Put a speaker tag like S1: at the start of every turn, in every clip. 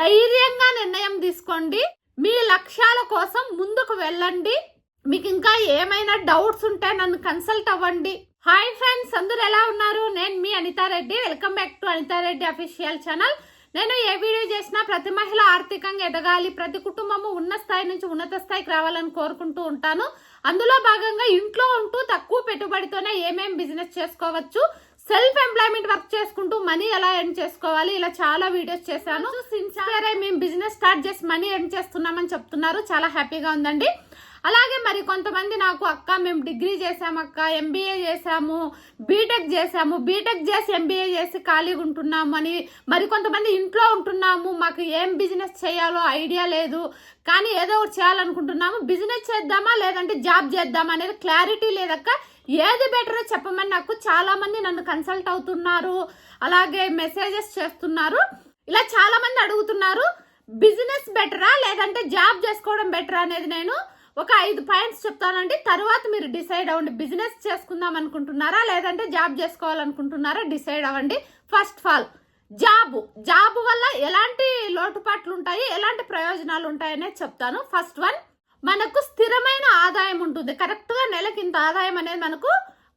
S1: ధైర్యంగా నిర్ణయం తీసుకోండి. మీ లక్ష్యాల కోసం ముందుకు వెళ్ళండి. మీకు ఇంకా ఏమైనా డౌట్స్ ఉంటే నన్ను కన్సల్ట్ అవ్వండి. హాయ్ ఫ్రెండ్స్ అందరు ఎలా ఉన్నారు? నేను మీ Anitha Reddy welcome back to Anitha Reddy official channel నేను ఏ వీడియో చేసినా ప్రతి మహిళ ఆర్థికంగా ఎదగాలి. ప్రతి కుటుంబము ఉన్న స్థాయి నుంచి ఉన్నత స్థాయికి రావాలని కోరుకుంటూ ఉంటాను. అందులో భాగంగా ఇంట్లో ఉంటూ తక్కువ పెట్టుబడితోనే ఏమేం బిజినెస్ చేసుకోవచ్చు? సెల్ఫ్ ఎంప్లాయ్మెంట్ వర్క్ చేసుకుంటూ మనీ ఎలా ఎర్న్ చేసుకోవాలి ఇలా చాలా వీడియోస్ చేశాను. సిన్సియర్ మేము బిజినెస్ స్టార్ట్ చేసి మనీ ఎర్న్ చేస్తున్నామని చెప్తున్నారు. చాలా హ్యాపీగా ఉందండి. అలాగే మరి కొంతమంది నాకు అక్క మేము డిగ్రీ చేసాము అక్క ఎంబీఏ చేసాము బీటెక్ చేసాము బీటెక్ చేసి ఎంబీఏ చేసి ఖాళీగా ఉంటున్నాము అని మరి కొంతమంది ఇంట్లో ఉంటున్నాము మాకు ఏం బిజినెస్ చేయాలో ఐడియా లేదు. కానీ ఏదో ఒకటి చేయాలనుకుంటున్నాము బిజినెస్ చేద్దామా లేదంటే జాబ్ చేద్దామా అనేది క్లారిటీ లేదక్క. ఏది బెటరో చెప్పమని నాకు చాలామంది నన్ను కన్సల్ట్ అవుతున్నారు అలాగే మెసేజెస్ చేస్తున్నారు. ఇలా చాలామంది అడుగుతున్నారు బిజినెస్ బెటరా లేదంటే జాబ్ చేసుకోవడం బెటరా అనేది నేను ఒక ఐదు పాయింట్స్ చెప్తానండి. తర్వాత మీరు డిసైడ్ అవ్వండి. బిజినెస్ చేసుకుందాం అనుకుంటున్నారా? లేదంటే జాబ్ చేసుకోవాలనుకుంటున్నారా? డిసైడ్ అవ్వండి. First of all job. Job వల్ల ఎలాంటి లోటుపాట్లు ఉంటాయి? ఎలాంటి ప్రయోజనాలు ఉంటాయనే చెప్తాను. ఫస్ట్ వన్ మనకు స్థిరమైన ఆదాయం ఉంటుంది. కరెక్ట్గా నెలకి ఇంత ఆదాయం అనేది మనకు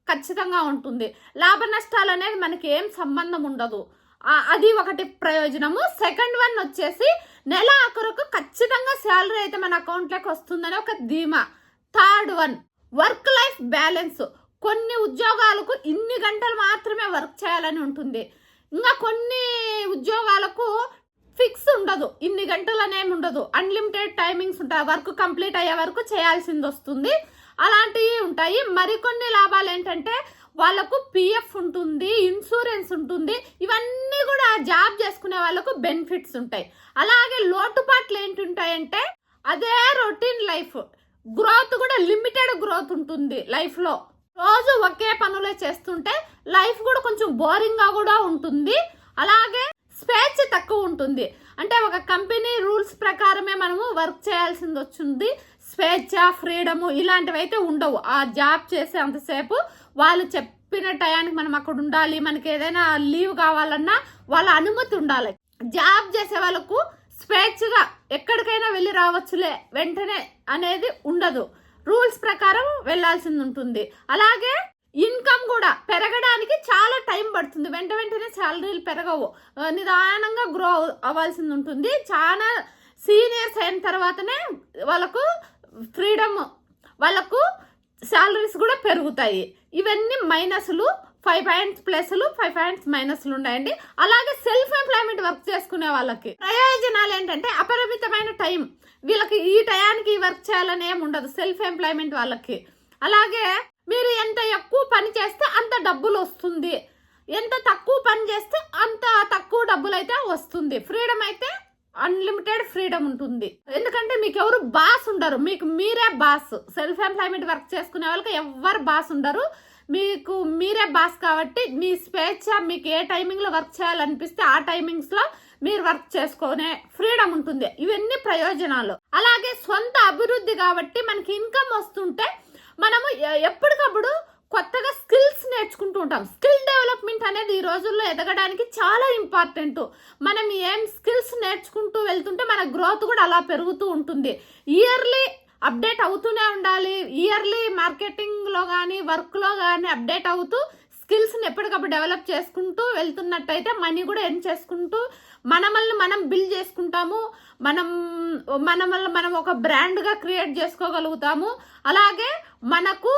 S1: ఖచ్చితంగా ఉంటుంది. లాభ నష్టాలు అనేది మనకి ఏం సంబంధం ఉండదు. అది ఒకటి ప్రయోజనము. సెకండ్ వన్ వచ్చేసి నెల ఆఖరుకు ఖచ్చితంగా శాలరీ అయితే మన అకౌంట్లోకి వస్తుందని ఒక ధీమా. Third one work life balance కొన్ని ఉద్యోగాలకు ఇన్ని గంటలు మాత్రమే వర్క్ చేయాలని ఉంటుంది. ఇంకా కొన్ని ఉద్యోగాలకు ఫిక్స్ ఉండదు. ఇన్ని గంటలు అనేమి ఉండదు. అన్లిమిటెడ్ టైమింగ్స్ ఉంటాయి. వర్క్ కంప్లీట్ అయ్యే వరకు చేయాల్సింది వస్తుంది. అలాంటివి ఉంటాయి. మరికొన్ని లాభాలు ఏంటంటే వాళ్ళకు పిఎఫ్ ఉంటుంది ఇన్సూరెన్స్ ఉంటుంది. ఇవన్నీ కూడా జాబ్ చేసుకునే వాళ్ళకు బెనిఫిట్స్ ఉంటాయి. అలాగే లోటుపాట్లు ఏంటుంటాయంటే అదే రొటీన్ లైఫ్ గ్రోత్ కూడా లిమిటెడ్ గ్రోత్ ఉంటుంది లైఫ్లో రోజు ఒకే పనులే చేస్తుంటే లైఫ్ కూడా కొంచెం బోరింగ్గా కూడా ఉంటుంది. అలాగే స్పేచ్ తక్కువ ఉంటుంది. అంటే ఒక కంపెనీ రూల్స్ ప్రకారమే మనము వర్క్ చేయాల్సింది వచ్చింది. స్వేచ్ఛ ఫ్రీడము ఇలాంటివి అయితే ఉండవు. ఆ జాబ్ చేసే అంతసేపు వాళ్ళు చెప్పిన టయానికి మనం అక్కడ ఉండాలి మనకి ఏదైనా లీవ్ కావాలన్నా వాళ్ళ అనుమతి ఉండాలి. జాబ్ చేసే వాళ్ళకు స్వేచ్ఛగా ఎక్కడికైనా వెళ్ళి రావచ్చులే వెంటనే అనేది ఉండదు. రూల్స్ ప్రకారం వెళ్ళాల్సింది ఉంటుంది. అలాగే ఇన్కమ్ కూడా పెరగడానికి చాలా టైం పడుతుంది. వెంట వెంటనే శాలరీలు పెరగవు. నిదానంగా గ్రో అవ్వాల్సింది ఉంటుంది. చాలా సీనియర్స్ అయిన తర్వాతనే వాళ్ళకు ఫ్రీడమ్. వాళ్ళకు శాలరీస్ కూడా పెరుగుతాయి. ఇవన్నీ మైనస్లు ఫైవ్ పాయింట్స్ ప్లస్లు ఫైవ్ పాయింట్స్ మైనస్లు ఉన్నాయండి అలాగే సెల్ఫ్ ఎంప్లాయ్మెంట్ వర్క్ చేసుకునే వాళ్ళకి. ప్రయోజనాలు ఏంటంటే అపరిమితమైన టైం. వీళ్ళకి ఈ టయానికి వర్క్ చేయాలని ఏమి ఉండదు సెల్ఫ్ ఎంప్లాయ్మెంట్ వాళ్ళకి. అలాగే మీరు ఎంత ఎక్కువ పని చేస్తే అంత డబ్బులు వస్తుంది. ఎంత తక్కువ పని చేస్తే అంత తక్కువ డబ్బులు అయితే వస్తుంది. ఫ్రీడమ్ అయితే అన్లిమిటెడ్ ఫ్రీడమ్ ఉంటుంది. ఎందుకంటే మీకు ఎవరు బాస్ ఉండరు. మీకు మీరే బాస్. సెల్ఫ్ ఎంప్లాయ్మెంట్ వర్క్ చేసుకునే వాళ్ళకి ఎవ్వరు బాస్ ఉండరు. మీకు మీరే బాస్ కాబట్టి మీ స్వేచ్ఛ మీకు ఏ టైమింగ్లో వర్క్ చేయాలనిపిస్తే ఆ టైమింగ్స్లో మీరు వర్క్ చేసుకునే ఫ్రీడమ్ ఉంటుంది. ఇవన్నీ ప్రయోజనాలు. అలాగే సొంత అభివృద్ధి కాబట్టి మనకి ఇన్కమ్ వస్తుంటే మనము ఎప్పటికప్పుడు కొత్తగా స్కిల్స్ నేర్చుకుంటూ ఉంటాం. స్కిల్ డెవలప్మెంట్ అనేది ఈ రోజుల్లో ఎదగడానికి చాలా ఇంపార్టెంట్. మనం ఏం స్కిల్స్ నేర్చుకుంటూ వెళ్తుంటే మన గ్రోత్ కూడా అలా పెరుగుతూ ఉంటుంది. ఇయర్లీ అప్డేట్ అవుతూనే ఉండాలి. ఇయర్లీ మార్కెటింగ్లో కానీ వర్క్లో కానీ అప్డేట్ అవుతూ స్కిల్స్ని ఎప్పటికప్పుడు డెవలప్ చేసుకుంటూ వెళ్తున్నట్టయితే మనీ కూడా ఎర్న్ చేసుకుంటూ మనమల్ని మనం బిల్డ్ చేసుకుంటాము. మనం మనమల్ని మనం ఒక బ్రాండ్గా క్రియేట్ చేసుకోగలుగుతాము. అలాగే మనకు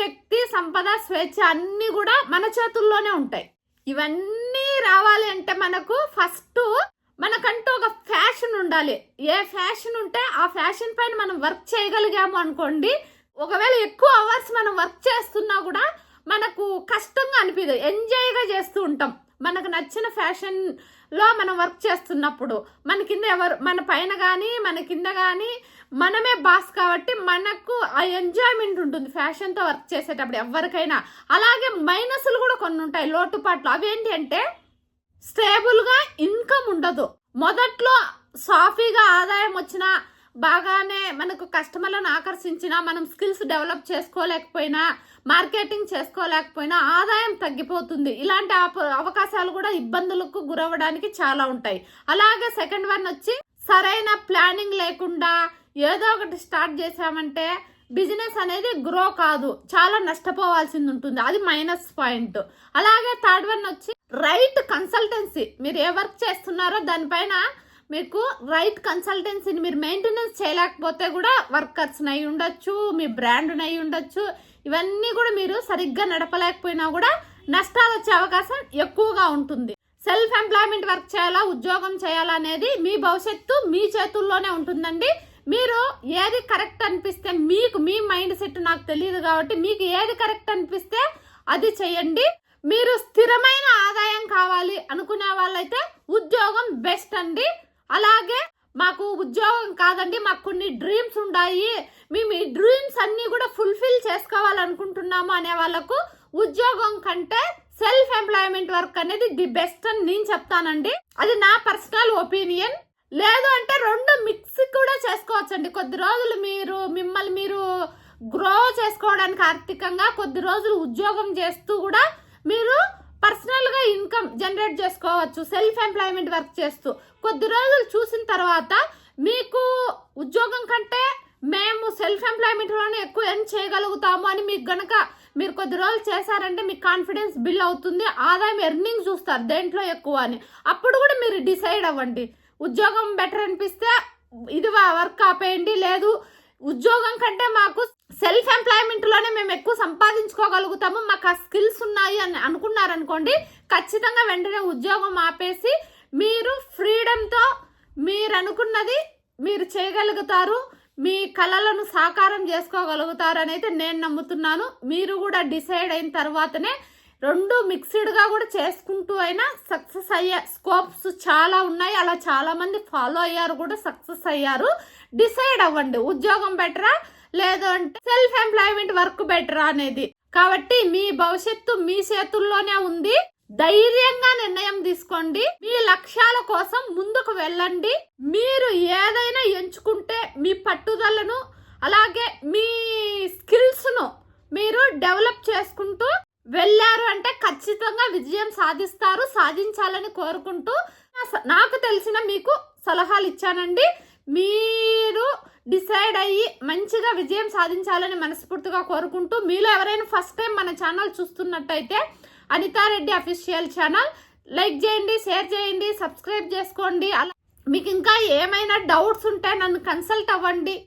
S1: శక్తి సంపద స్వేచ్ఛ అన్నీ కూడా మన చేతుల్లోనే ఉంటాయి. ఇవన్నీ రావాలి అంటే మనకు ఫస్ట్ మనకంటూ ఒక ఫ్యాషన్ ఉండాలి. ఏ ఫ్యాషన్ ఉంటే ఆ ఫ్యాషన్ పైన మనం వర్క్ చేయగలిగాము అనుకోండి ఒకవేళ ఎక్కువ అవర్స్ మనం వర్క్ చేస్తున్నా కూడా మనకు కష్టంగా అనిపిదు. ఎంజాయ్గా చేస్తూ ఉంటాం. మనకు నచ్చిన ఫ్యాషన్లో మనం వర్క్ చేస్తున్నప్పుడు మన కింద ఎవరు మన పైన కానీ మన కింద కానీ మనమే బాస్ కాబట్టి మనకు ఆ ఎంజాయ్మెంట్ ఉంటుంది ఫ్యాషన్తో వర్క్ చేసేటప్పుడు ఎవరికైనా. అలాగే మైనస్లు కూడా కొన్ని ఉంటాయి లోటుపాట్లు. అవేంటి అంటే స్టేబుల్గా ఇన్కమ్ ఉండదు. మొదట్లో సాఫీగా ఆదాయం వచ్చిన బాగానే మనకు కస్టమర్లను ఆకర్షించినా మనం స్కిల్స్ డెవలప్ చేసుకోలేకపోయినా మార్కెటింగ్ చేసుకోలేకపోయినా ఆదాయం తగ్గిపోతుంది. ఇలాంటి అవకాశాలు కూడా ఇబ్బందులకు గురవ్వడానికి చాలా ఉంటాయి. అలాగే సెకండ్ వన్ వచ్చి సరైన ప్లానింగ్ లేకుండా ఏదో ఒకటి స్టార్ట్ చేసామంటే బిజినెస్ అనేది గ్రో కాదు చాలా నష్టపోవాల్సింది ఉంటుంది. అది మైనస్ పాయింట్. అలాగే థర్డ్ వన్ వచ్చి రైట్ కన్సల్టెన్సీ. మీరు ఏ వర్క్ చేస్తున్నారో దానిపైన మీకు రైట్ కన్సల్టెన్సీని మీరు మెయింటెనెన్స్ చేయలేకపోతే కూడా వర్కర్స్ని అయి ఉండొచ్చు మీ బ్రాండ్ని అయి ఉండొచ్చు. ఇవన్నీ కూడా మీరు సరిగ్గా నడపలేకపోయినా కూడా నష్టాలు వచ్చే అవకాశం ఎక్కువగా ఉంటుంది. సెల్ఫ్ ఎంప్లాయ్మెంట్ వర్క్ చేయాలా ఉద్యోగం చేయాలా అనేది మీ భవిష్యత్తు మీ చేతుల్లోనే ఉంటుందండి. మీరు ఏది కరెక్ట్ అనిపిస్తే మీకు మీ మైండ్ సెట్ నాకు తెలియదు కాబట్టి మీకు ఏది కరెక్ట్ అనిపిస్తే అది చేయండి. మీరు స్థిరమైన ఆదాయం కావాలి అనుకునే వాళ్ళైతే ఉద్యోగం బెస్ట్ అండి. అలాగే మాకు ఉద్యోగం కాదండి మాకు కొన్ని డ్రీమ్స్ ఉన్నాయి మేము ఈ డ్రీమ్స్ అన్ని కూడా ఫుల్ఫిల్ చేసుకోవాలనుకుంటున్నాము అనే వాళ్ళకు ఉద్యోగం కంటే సెల్ఫ్ ఎంప్లాయ్మెంట్ వర్క్ అనేది ది బెస్ట్ అని నేను చెప్తానండి. అది నా పర్సనల్ ఒపీనియన్ లేదు అంటే రెండు మిక్స్ కూడా చేసుకోవచ్చండి. కొద్ది రోజులు మీరు మిమ్మల్ని మీరు గ్రో చేసుకోవడానికి ఆర్థికంగా కొద్ది రోజులు ఉద్యోగం చేస్తూ కూడా మీరు జనరేట్ చేసుకోవచ్చు సెల్ఫ్ ఎంప్లాయ్మెంట్ వర్క్ చేస్తూ. కొద్ది రోజులు చూసిన తర్వాత మీకు ఉద్యోగం కంటే మేము సెల్ఫ్ ఎంప్లాయ్మెంట్లోనే ఎక్కువ ఎర్న్ చేయగలుగుతాము అని మీకు గనక మీరు కొద్ది రోజులు చేశారంటే మీకు కాన్ఫిడెన్స్ బిల్ అవుతుంది ఆదాయం ఎర్నింగ్ చూస్తారు దేంట్లో ఎక్కువ అని. అప్పుడు కూడా మీరు డిసైడ్ అవ్వండి. ఉద్యోగం బెటర్ అనిపిస్తే ఇది వర్క్ ఆపేయండి లేదు ఉద్యోగం కంటే మాకు సెల్ఫ్ ఎంప్లాయ్మెంట్లోనే మేము ఎక్కువ సంపాదించుకోగలుగుతాము మాకు ఆ స్కిల్స్ ఉన్నాయి అని అనుకున్నారనుకోండి ఖచ్చితంగా వెంటనే ఉద్యోగం ఆపేసి మీరు ఫ్రీడమ్తో మీరు అనుకున్నది మీరు చేయగలుగుతారు మీ కళలను సాకారం చేసుకోగలుగుతారు అయితే నేను నమ్ముతున్నాను. మీరు కూడా డిసైడ్ అయిన తర్వాతనే రెండు మిక్స్డ్గా కూడా చేసుకుంటూ అయినా సక్సెస్ అయ్యే స్కోప్స్ చాలా ఉన్నాయి. అలా చాలా మంది ఫాలో అయ్యారు కూడా సక్సెస్ అయ్యారు. డిసైడ్ అవ్వండి ఉద్యోగం బెటరా లేదు అంటే సెల్ఫ్ ఎంప్లాయ్మెంట్ వర్క్ బెటరా అనేది. కాబట్టి మీ భవిష్యత్తు మీ చేతుల్లోనే ఉంది. ధైర్యంగా నిర్ణయం తీసుకోండి. మీ లక్ష్యాల కోసం ముందుకు వెళ్ళండి. మీరు ఏదైనా ఎంచుకుంటే మీ పట్టుదలను అలాగే మీ స్కిల్స్ను మీరు డెవలప్ చేసుకుంటూ వెళ్ళారు ఖచ్చితంగా విజయం సాధిస్తారు సాధించాలని కోరుకుంటూ నాకు తెలిసిన మీకు సలహాలు ఇచ్చానండి. మీరు డిసైడ్ అయ్యి మంచిగా విజయం సాధించాలని మనస్ఫూర్తిగా కోరుకుంటూ మీలో ఎవరైనా ఫస్ట్ టైం మన ఛానల్ చూస్తున్నట్టయితే అనితారెడ్డి అఫీషియల్ ఛానల్ లైక్ చేయండి షేర్ చేయండి సబ్స్క్రైబ్ చేసుకోండి. అలా మీకు ఇంకా ఏమైనా డౌట్స్ ఉంటే నన్ను కన్సల్ట్ అవ్వండి.